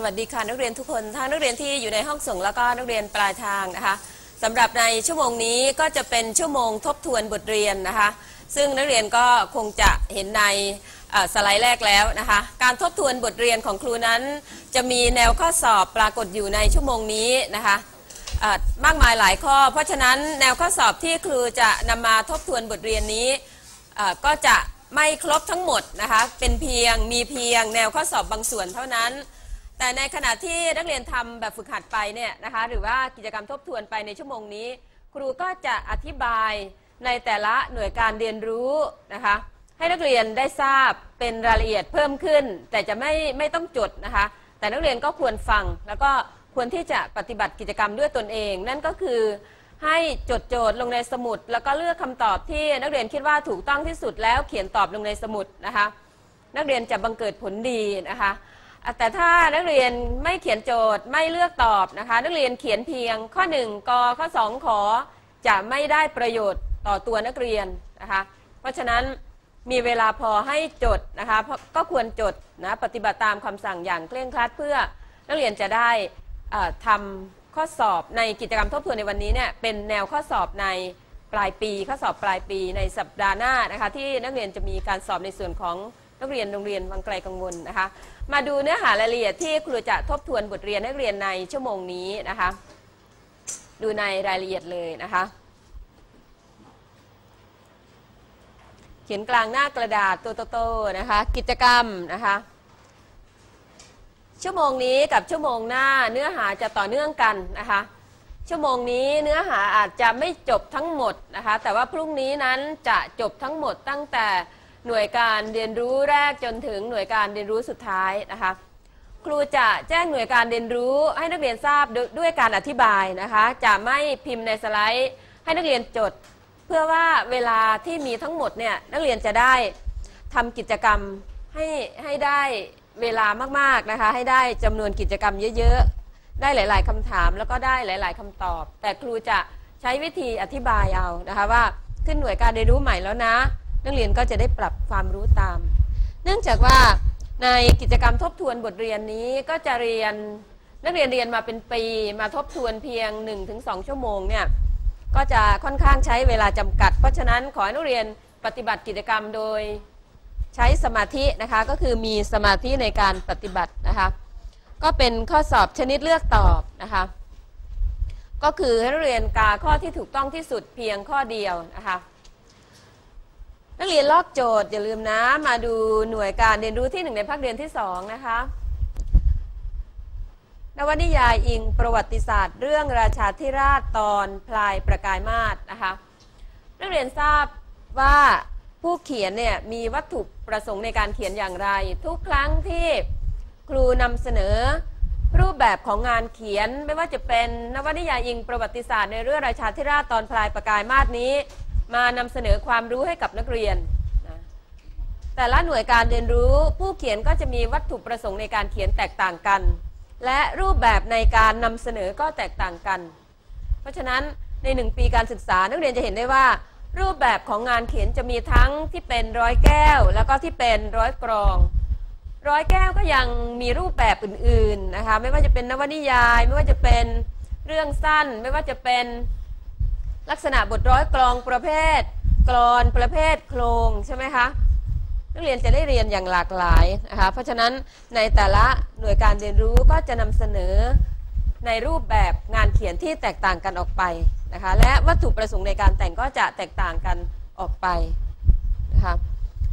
สวัสดีค่ะนักเรียนทุกคนทั้งนักเรียนที่อยู่ในห้องส่งแล้วก็นักเรียนปลายทางนะคะสำหรับในชั่วโมงนี้ก็จะเป็นชั่วโมงทบทวนบทเรียนนะคะ ซึ่งนักเรียนก็คงจะเห็นในสไลด์แรกแล้วนะคะ การทบทวนบทเรียนของครูนั้น จะมีแนวข้อสอบปรากฏอยู่ในชั่วโมงนี้นะคะมากมายหลายข้อ เพราะฉะนั้นแนวข้อสอบที่ครูจะนำมาทบทวนบทเรียนนี้ก็จะไม่ครบทั้งหมดนะคะ เป็นเพียงมีเพียงแนวข้อสอบบางส่วนเท่านั้น แต่ในขณะที่นักเรียนทำแบบฝึกหัดไปเนี่ยนะคะหรือว่ากิจกรรมทบทวนไปในชั่วโมงนี้ ครูก็จะอธิบายในแต่ละหน่วยการเรียนรู้นะคะให้นักเรียนได้ทราบเป็นรายละเอียดเพิ่มขึ้น แต่จะไม่ไม่ต้องจดนะคะ แต่นักเรียนก็ควรฟัง แล้วก็ควรที่จะปฏิบัติกิจกรรมด้วยตนเอง นั่นก็คือให้จดโจทย์ลงในสมุด แล้วก็เลือกคำตอบที่นักเรียนคิดว่าถูกต้องที่สุดแล้วเขียนตอบลงในสมุดนะคะ นักเรียนจะบังเกิดผลดีนะคะ แต่ถ้านักเรียนไม่เขียนโจทย์ไม่เลือกตอบนะคะ นักเรียนเขียนเพียงข้อ 1กข้อ 2 ขอ จะไม่ได้ประโยชน์ต่อตัวนักเรียนนะคะ เพราะฉะนั้นมีเวลาพอให้จดนะคะก็ควรจดนะปฏิบัติตามคำสั่งอย่างเคร่งครัดเพื่อนักเรียนจะได้ทำข้อสอบในกิจกรรมทบทวนในวันนี้เนี่ยเป็นแนวข้อสอบในปลายปี ข้อสอบปลายปีในสัปดาห์หน้านะคะที่นักเรียนจะมีการสอบในส่วนของ นักเรียนโรงเรียนวังไกลกังวลนะคะ มาดูเนื้อหารายละเอียดที่ครูจะทบทวนบทเรียนนักเรียนในชั่วโมงนี้นะคะ ดูในรายละเอียดเลยนะคะ เขียนกลางหน้ากระดาษตัวโตๆนะคะ กิจกรรมนะคะชั่วโมงนี้กับชั่วโมงหน้าเนื้อหาจะต่อเนื่องกันนะคะ ชั่วโมงนี้เนื้อหาอาจจะไม่จบทั้งหมดนะคะ แต่ว่าพรุ่งนี้นั้นจะจบทั้งหมดตั้งแต่ หน่วยการเรียนรู้แรกจนถึงหน่วยการเรียนรู้สุดท้ายนะคะครูจะแจ้งหน่วยการเรียนรู้ให้นักเรียนทราบดด้วยการอธิบายนะคะจะไม่พิมพ์ในสไลด์ ให้นักเรียนจด เพื่อว่าเวลาที่มีทั้งหมดเนี่ยนักเรียนจะได้ทำกิจกรรมให้ให้ได้เวลามากๆนะคะให้ได้จำนวนกิจกรรมเยอะๆ ได้หลาย ๆคำถามแล้วก็ได้หลาย ๆคำตอบ แต่ครูจะใช้วิธีอธิบายเอานะคะว่าขึ้นหน่วยการเรียนรู้ใหม่แล้วนะ นักเรียนก็จะได้ปรับความรู้ตาม เนื่องจากว่าในกิจกรรมทบทวนบทเรียนนี้ก็จะเรียนนักเรียนเรียนมาเป็นปีมาทบทวนเพียง 1-2 ชั่วโมงเนี่ยก็จะค่อนข้างใช้เวลาจำกัด เพราะฉะนั้นขอให้นักเรียนปฏิบัติกิจกรรมโดยใช้สมาธินะคะก็คือมีสมาธิในการปฏิบัตินะคะก็เป็นข้อสอบชนิดเลือกตอบนะคะก็คือให้นักเรียนกาข้อที่ถูกต้องที่สุดเพียงข้อเดียวนะคะ นักเรียนลอกโจทย์อย่าลืมนะ มาดูหน่วยการเรียนรู้ที่หนึ่งในภาคเรียนที่สองนะคะนวนิยายอิงประวัติศาสตร์ เรื่องราชาธิราชตอนพลายประกายมาศนะคะนักเรียนทราบว่าผู้เขียนเนี่ยมีวัตถุประสงค์ในการเขียนอย่างไร ทุกครั้งที่ครูนำเสนอรูปแบบของงานเขียนไม่ว่าจะเป็นนวนิยายอิงประวัติศาสตร์ในเรื่องราชาธิราชตอนพลายประกายมาศนี้ มานำเสนอความรู้ให้กับนักเรียนนะแต่ละหน่วยการเรียนรู้ผู้เขียนก็จะมีวัตถุประสงค์ในการเขียนแตกต่างกัน และรูปแบบในการนำเสนอก็แตกต่างกัน เพราะฉะนั้นในหนึ่งปีการศึกษานักเรียนจะเห็นได้ว่า รูปแบบของงานเขียนจะมีทั้งที่เป็นร้อยแก้ว แล้วก็ที่เป็นร้อยกรอง ร้อยแก้วก็ยังมีรูปแบบอื่นๆนะคะไม่ว่าจะเป็นนวนิยาย ไม่ว่าจะเป็นเรื่องสั้น ไม่ว่าจะเป็น ลักษณะบทร้อยกลองประเภท กรอนประเภทโครงใช่ไหมคะนักเรียนจะได้เรียนอย่างหลากหลายนะคะเพราะฉะนั้นในแต่ละหน่วยการเรียนรู้ก็จะนำเสนอในรูปแบบงานเขียนที่แตกต่างกันออกไปนะคะและวัตถุประสงค์ในการแต่งก็จะแตกต่างกันออกไปนะคะ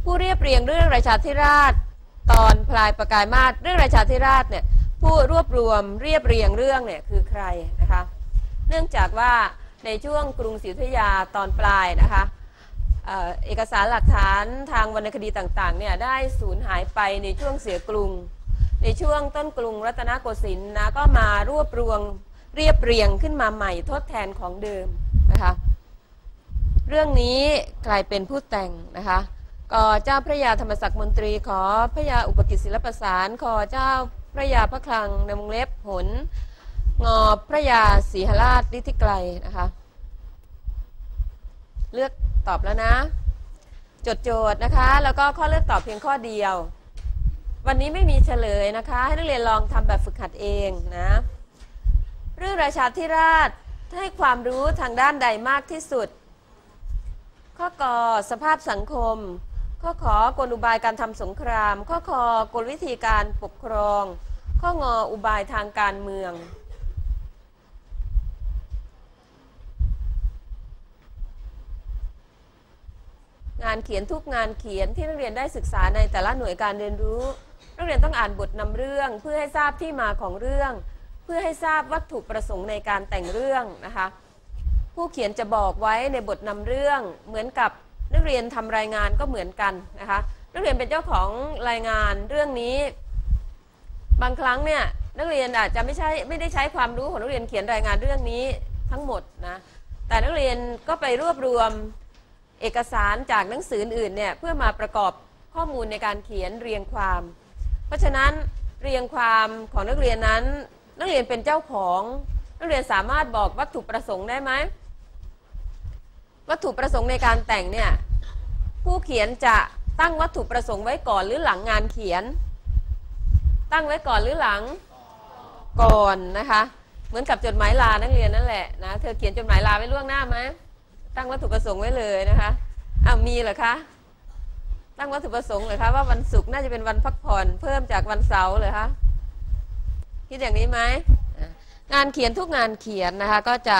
ผู้เรียบเรียงเรื่องราชาธิราช ตอนพลายประกายมาศเรื่องราชาธิราชเนี่ยผู้รวบรวมเรียบเรียงเรื่องเนี่ยคือใครนะคะเนื่องจากว่า ในช่วงกรุงศรีอยุธยาตอนปลายนะคะเออเอกสารหลักฐานทางวรรณคดีต่างๆเนี่ยได้สูญหายไปในช่วงเสียกรุง ในช่วงต้นกรุงรัตนโกสินทร์นะก็มารวบรวมเรียบเรียงขึ้นมาใหม่ทดแทนของเดิมนะคะเรื่องนี้กลายเป็นผู้แต่งนะคะก่อเจ้าพระยาธรรมศักดิ์มนตรีขอพระยาอุปกิจศิลปสารขอเจ้าพระยาพระคลังในวงเล็บผล งอพระยาศรีหราชฤทธิไกรนะคะ เลือกตอบแล้วนะ จดโจทย์นะคะ แล้วก็ข้อเลือกตอบเพียงข้อเดียว วันนี้ไม่มีเฉลยนะคะ ให้นักเรียนลองทำแบบฝึกหัดเองนะ เรื่องราชาธิราชให้ความรู้ทางด้านใดมากที่สุด ข้อกอสภาพสังคม ข้อขอกลอุบายการทำสงคราม ข้อคอกลวิธีการปกครอง ข้องออุบายทางการเมือง งานเขียนทุกงานเขียนที่นักเรียนได้ศึกษาในแต่ละหน่วยการเรียนรู้ นักเรียนต้องอ่านบทนำเรื่องเพื่อให้ทราบที่มาของเรื่อง เพื่อให้ทราบวัตถุประสงค์ในการแต่งเรื่องนะคะ ผู้เขียนจะบอกไว้ในบทนำเรื่อง เหมือนกับนักเรียนทำรายงานก็เหมือนกันนะคะนักเรียนเป็นเจ้าของรายงานเรื่องนี้ บางครั้งเนี่ยนักเรียนอาจจะไม่ใช่ไม่ได้ใช้ความรู้ของนักเรียนเขียนรายงานเรื่องนี้ทั้งหมดนะแต่นักเรียนก็ไปรวบรวม เอกสารจากหนังสืออื่นเนี่ยเพื่อมาประกอบข้อมูลในการเขียนเรียงความ เพราะฉะนั้นเรียงความของนักเรียนนั้น นักเรียนเป็นเจ้าของ นักเรียนสามารถบอกวัตถุประสงค์ได้ไหมวัตถุประสงค์ในการแต่งเนี่ยผู้เขียนจะตั้งวัตถุประสงค์ไว้ก่อนหรือหลังงานเขียน ตั้งไว้ก่อนหรือหลังก่อนนะคะ เหมือนกับจดหมายลานักเรียนนั่นแหละนะเธอเขียนจดหมายลาไว้ล่วงหน้าไหม ตั้งวัตถุประสงค์ไว้เลยนะคะอ้าวมีเหรอคะ ตั้งวัตถุประสงค์เลยคะว่าวันศุกร์น่าจะเป็นวันพักผ่อน เพิ่มจากวันเสาร์เลยคะคิดอย่างนี้ไหมงานเขียนทุกงานเขียนนะคะก็จะ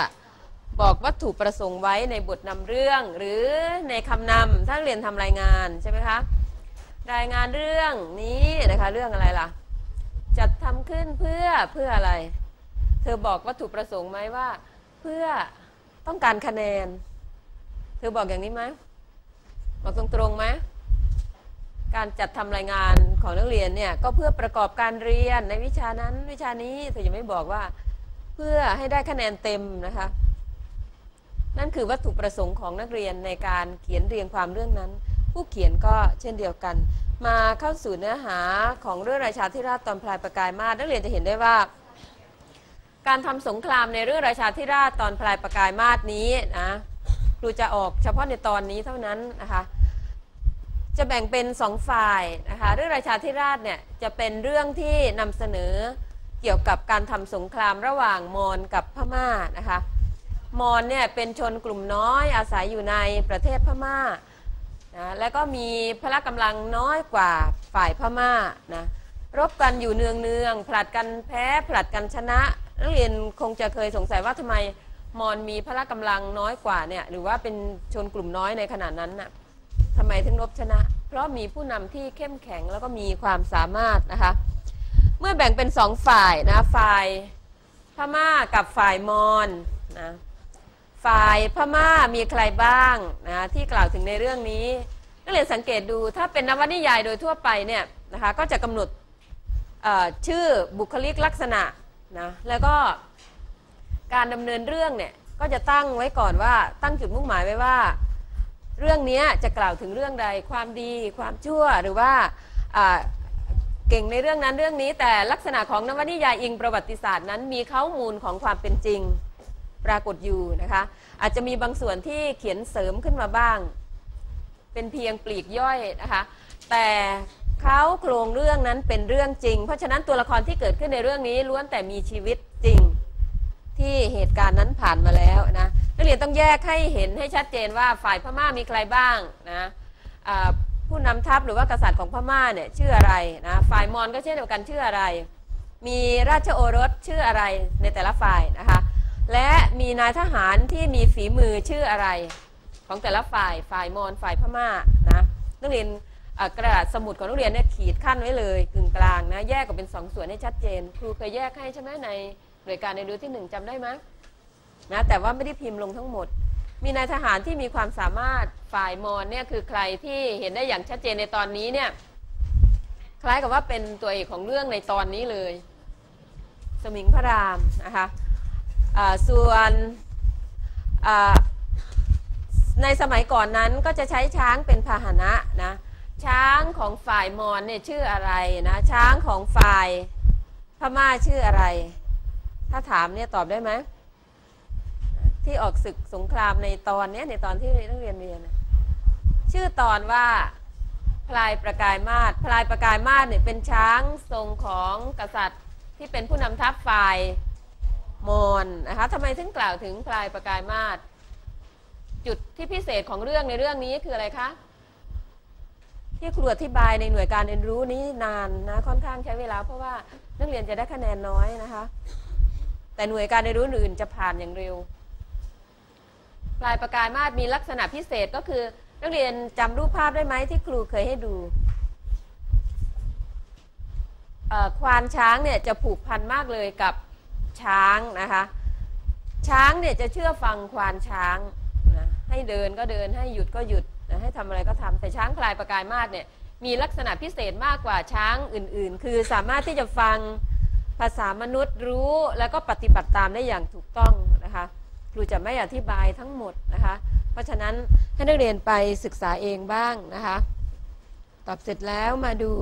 บอกวัตถุประสงค์ไว้ในบทนำเรื่อง หรือในคำนำถ้าเรียนทำรายงานใช่ไหมคะรายงานเรื่องนี้นะคะเรื่องอะไรล่ะ จัดทำขึ้นเพื่อเพื่ออะไร เธอบอกวัตถุประสงค์ไหมว่า เพื่อต้องการคะแนน อบอกอย่างนี้ไหมบอกตรงๆไหมการจัดทำรายงานของนักเรียนเนี่ยก็เพื่อประกอบการเรียนในวิชานั้นวิชานี้เธอจะไม่บอกว่า เพื่อให้ได้คะแนนเต็มนะคะ นั่นคือวัตถุประสงค์ของนักเรียนในการเขียนเรียงความเรื่องนั้น ผู้เขียนก็เช่นเดียวกัน มาเข้าสู่เนื้อหาของเรื่องราชาธิราชตอนพลายประกายมาศนักเรียนจะเห็นได้ว่า การทำสงครามในเรื่องราชาธิราชตอนพลายประกายมาศนี้นะ รูจะออกเฉพาะในตอนนี้เท่านั้นนะคะจะแบ่งเป็นสองฝ่ายนะคะเรื่องราชาธิราชเนี่ยจะเป็นเรื่องที่นำเสนอเกี่ยวกับการทำสงครามระหว่างมอญกับพม่านะคะมอญเนี่ยเป็นชนกลุ่มน้อยอาศัยอยู่ในประเทศพม่านะและก็มีพละกำลังน้อยกว่าฝ่ายพม่านะรบกันอยู่เนืองเนืองผลัดกันแพ้ผลัดกันชนะนักเรียนคงจะเคยสงสัยว่าทำไม มอญมีพละกำลังน้อยกว่าเนี่ยหรือว่าเป็นชนกลุ่มน้อยในขณะนั้นน่ะทำไมถึงรบชนะ เพราะมีผู้นำที่เข้มแข็งแล้วก็มีความสามารถนะคะ เมื่อแบ่งเป็นสองฝ่ายนะฝ่ายพม่ากับฝ่ายมอญนะฝ่ายพม่ามีใครบ้างนะที่กล่าวถึงในเรื่องนี้นักเรียนสังเกตดูถ้าเป็นนวนิยายโดยทั่วไปเนี่ยนะคะก็จะกำหนดชื่อบุคลิกลักษณะนะแล้วก็ การดำเนินเรื่องเนี่ยก็จะตั้งไว้ก่อนว่าตั้งจุดมุ่งหมายไว้ว่า เรื่องนี้จะกล่าวถึงเรื่องใดความดี ความชั่วหรือว่าเก่งในเรื่องนั้นเรื่องนี้ แต่ลักษณะของนวนิยายอิงประวัติศาสตร์นั้น มีข้อมูลของความเป็นจริงปรากฏอยู่นะคะอาจจะมีบางส่วนที่เขียนเสริมขึ้นมาบ้าง เป็นเพียงปลีกย่อยนะคะแต่เขาโครงเรื่องนั้นเป็นเรื่องจริง เพราะฉะนั้นตัวละครที่เกิดขึ้นในเรื่องนี้ล้วนแต่มีชีวิต ที่เหตุการณ์นั้นผ่านมาแล้วนะนักเรียนต้องแยกให้เห็นให้ชัดเจนว่าฝ่ายพม่ามีใครบ้างนะผู้นำทัพหรือว่ากษัตริย์ของพม่าเนี่ยชื่ออะไรนะฝ่ายมอญก็เช่นเดียวกันชื่ออะไร มีราชโอรสชื่ออะไรในแต่ละฝ่ายนะคะและมีนายทหารที่มีฝีมือชื่ออะไรของแต่ละฝ่ายฝ่ายมอญฝ่ายพม่านะนักเรียนกระดาษสมุดของนักเรียนเนี่ยขีดขั้นไว้เลยกึ่งกลางนะแยกออกเป็นสองส่วนให้ชัดเจน ครูเคยแยกให้ใช่ไหมใน หน่วยการในดูที่หนึ่งจำได้ไหมนะแต่ว่าไม่ได้พิมพ์ลงทั้งหมด มีนายทหารที่มีความสามารถฝ่ายมอนเนี่ยคือใครที่เห็นได้อย่างชัดเจนในตอนนี้เนี่ยคล้ายกับว่าเป็นตัวเอกของเรื่องในตอนนี้เลย สมิงพระรามนะคะส่วนในสมัยก่อนนั้นก็จะใช้ช้างเป็นพาหนะนะช้างของฝ่ายมอนเนี่ยชื่ออะไรนะช้างของฝ่ายพม่าชื่ออะไร ถ้าถามเนี่ยตอบได้ไหมที่ออกศึกสงครามในตอนนี้ในตอนที่นักเรียนเรียนชื่อตอนว่าพลายประกายมาศพลายประกายมาศเนี่ยเป็นช้างทรงของกษัตริย์ที่เป็นผู้นำทัพฝ่ายมอญนะคะทำไมถึงกล่าวถึงพลายประกายมาศจุดที่พิเศษของเรื่องในเรื่องนี้คืออะไรคะที่ครูอธิบายในหน่วยการเรียนรู้นี้นานนะค่อนข้างใช้เวลาเพราะว่านักเรียนจะได้คะแนนน้อยนะคะ แต่หน่วยการเรียนรู้อื่นจะผ่านอย่างเร็วปลายประกายมาศมีลักษณะพิเศษก็คือ นักเรียนจำรูปภาพได้ไหมที่ครูเคยให้ดูควานช้างเนี่ยจะผูกพันมากเลยกับช้างนะคะ ช้างเนี่ยจะเชื่อฟังควานช้างนะให้เดินก็เดินให้หยุดก็หยุดนะให้ทำอะไรก็ทำแต่ช้างพลายประกายมาศเนี่ยมีลักษณะพิเศษมากกว่าช้างอื่น ๆ คือสามารถที่จะฟัง ภาษามนุษย์รู้แล้วก็ปฏิบัติตามได้อย่างถูกต้องนะคะครูจะไม่อธิบายทั้งหมดนะคะ เพราะฉะนั้นให้นักเรียนไปศึกษาเองบ้างนะคะ ตอบเสร็จแล้วมาดู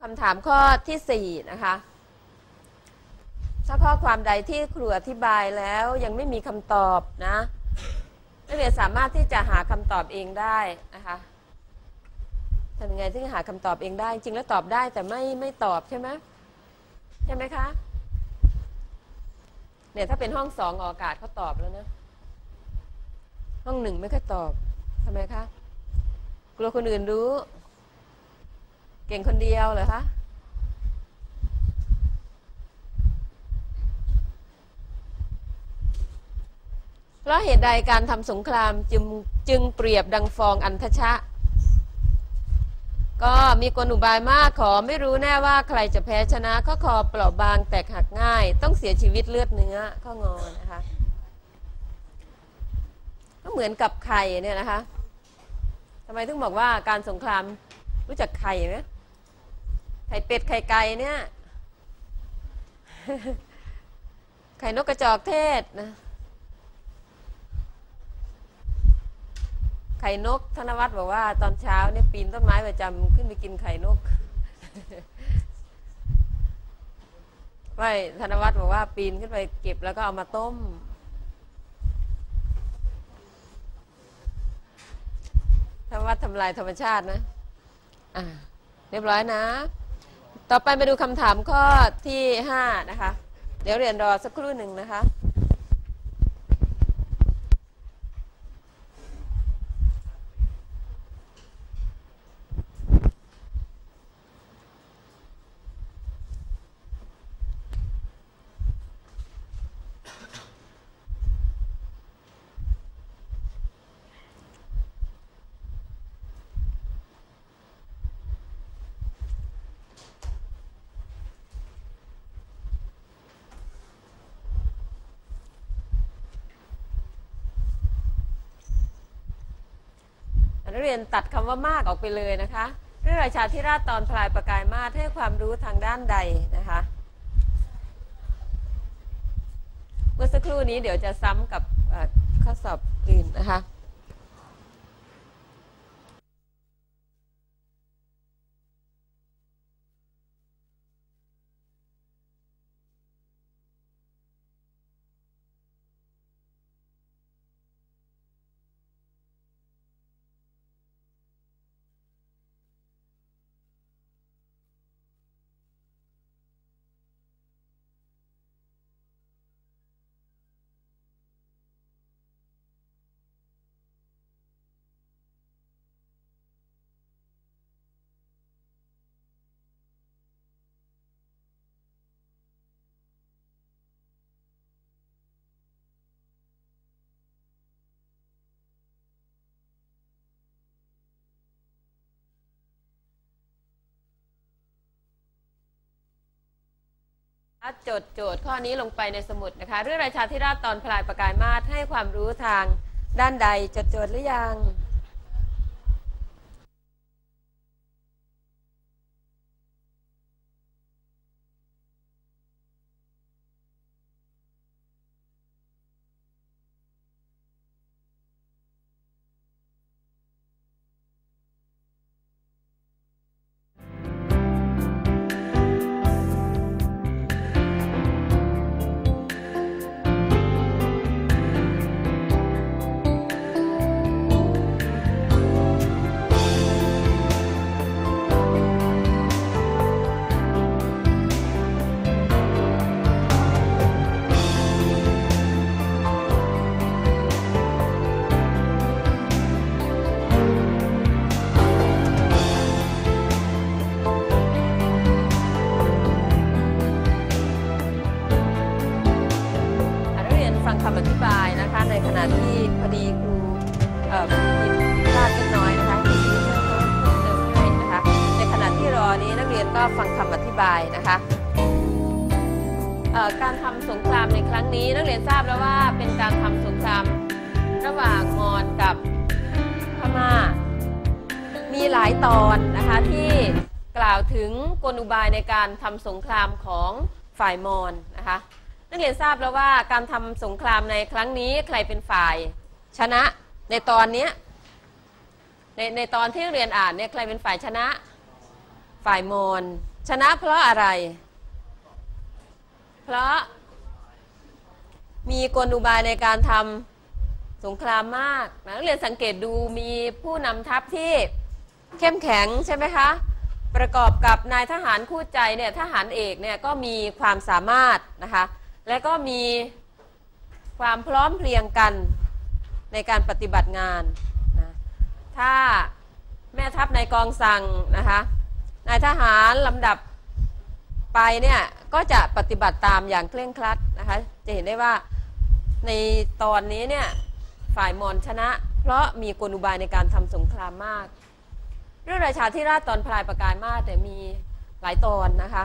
คำถามข้อที่ 4 นะคะถ้าข้อความใดที่ครูอธิบายแล้วยังไม่มีคำตอบนะ นักเรียนสามารถที่จะหาคำตอบเองได้นะคะทำยังไงที่จะหาคำตอบเองได้ จริงแล้วตอบได้แต่ไม่ไม่ตอบใช่ไหมใช่ไหมคะเนี่ยถ้าเป็นห้องสองออกอากาศเขาตอบแล้วนะ ห้องหนึ่งไม่ค่อยตอบทำไมคะกลัวคนอื่นรู้ เก่งคนเดียวเหรอคะ ราะเหตุใดการทำสงครามจึงจึงเปรียบดังฟองอันทชะ ก็มีกลอุบายมากขอไม่รู้แน่ว่าใครจะแพ้ชนะข้อคอเปราะบางแตกหักง่าย ต้องเสียชีวิตเลือดเนื้อข้องอนะคะก็เหมือนกับไข่เนี่ยนะคะทำไมถึงบอกว่าการสงครามรู้จักไข่ไหมไข่เป็ดไข่ไก่เนี่ยไข่นกกระจอกเทศนะ ไข่นกธนวัฒน์บอกว่า ตอนเช้าเนี่ยปีนต้นไม้ประจำขึ้นไปกินไข่นกไม่ธนวัฒน์บอกว่า ปีนขึ้นไปเก็บแล้วก็เอามาต้ม ธนวัฒน์ทำลายธรรมชาตินะอ่าเรียบร้อยนะ ต่อไปมาดูคำถามข้อที่ 5 นะคะ เดี๋ยวเรียนรอสักครู่หนึ่งนะคะ นักเรียนตัดคำว่ามากออกไปเลยนะคะเรื่องราชาธิราชตอนพลายประกายมาให้ความรู้ทางด้านใดนะคะ เมื่อสักครู่นี้เดี๋ยวจะซ้ำกับข้อสอบอื่นนะคะ จดโจทย์ข้อนี้ลงไปในสมุดนะคะ เรื่องราชาธิราชตอนพลายประกายมาศให้ความรู้ทางด้านใดจดโจทย์หรือยัง นะคะที่กล่าวถึงกลอุบายในการทำสงครามของฝ่ายมอญนะคะนักเรียนทราบแล้วว่าการทำสงครามในครั้งนี้ใครเป็นฝ่ายชนะในตอนนี้ในในตอนที่เรียนอ่านเนี่ยใครเป็นฝ่ายชนะฝ่ายมอญชนะเพราะอะไร เพราะมีกลอุบายในการทำสงครามมากนะนักเรียนสังเกตดูมีผู้นำทัพที่ เข้มแข็งใช่ไหมคะประกอบกับนายทหารคู่ใจเนี่ยทหารเอกเนี่ยก็มีความสามารถนะคะและก็มีความพร้อมเพรียงกันในการปฏิบัติงานนะถ้าแม่ทัพในกองสั่งนะคะนายทหารลำดับไปเนี่ยก็จะปฏิบัติตามอย่างเคร่งครัดนะคะจะเห็นได้ว่าในตอนนี้เนี่ยฝ่ายมอญชนะ เพราะมีกลอุบายในการทำสงครามมาก เรื่องราชาที่ราชตอนพลายประกายมาแต่มีหลายตอนนะคะ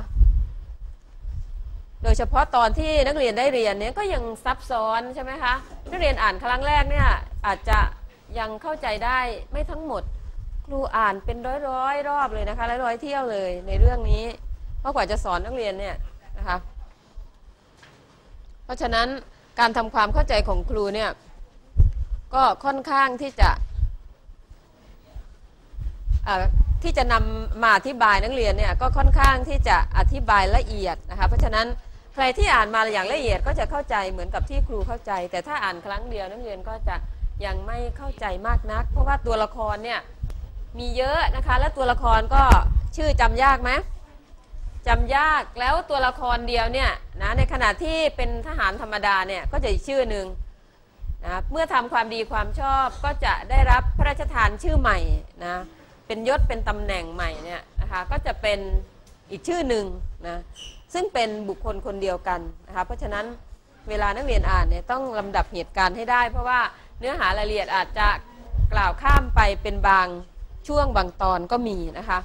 โดยเฉพาะตอนที่นักเรียนได้เรียนเนี่ยก็ยังซับซ้อนใช่ไหมคะนักเรียนอ่านครั้งแรกเนี่ยอาจจะยังเข้าใจได้ไม่ทั้งหมดครูอ่านเป็นร้อยร้อยๆรอบเลยนะคะร้อยร้อยเที่ยวเลยในเรื่องนี้เพราะกว่าจะสอนนักเรียนเนี่ยนะคะเพราะฉะนั้นการทำความเข้าใจของครูเนี่ยก็ค่อนข้างที่จะ ที่จะนำมาอธิบายนักเรียนเนี่ยก็ค่อนข้างที่จะอธิบายละเอียดนะคะเพราะฉะนั้นใครที่อ่านมาอย่างละเอียดก็จะเข้าใจเหมือนกับที่ครูเข้าใจ แต่ถ้าอ่านครั้งเดียวนักเรียนก็จะยังไม่เข้าใจมากนัก เพราะว่าตัวละครเนี่ยมีเยอะนะคะ และตัวละครก็ชื่อจำยากไหมจำยากแล้วตัวละครเดียวเนี่ยนะในขณะที่เป็นทหารธรรมดาเนี่ยก็จะอีกชื่อหนึ่งนะเมื่อทำความดีความชอบก็จะได้รับพระราชทานชื่อใหม่นะ เป็นยศเป็นตำแหน่งใหม่เนี่ยนะคะก็จะเป็นอีกชื่อหนึ่งนะซึ่งเป็นบุคคลคนเดียวกันนะคะเพราะฉะนั้นเวลานักเรียนอ่านเนี่ยต้องลำดับเหตุการณ์ให้ได้ เพราะว่าเนื้อหารายละเอียดอาจจะกล่าวข้ามไปเป็นบางช่วงบางตอนก็มีนะคะ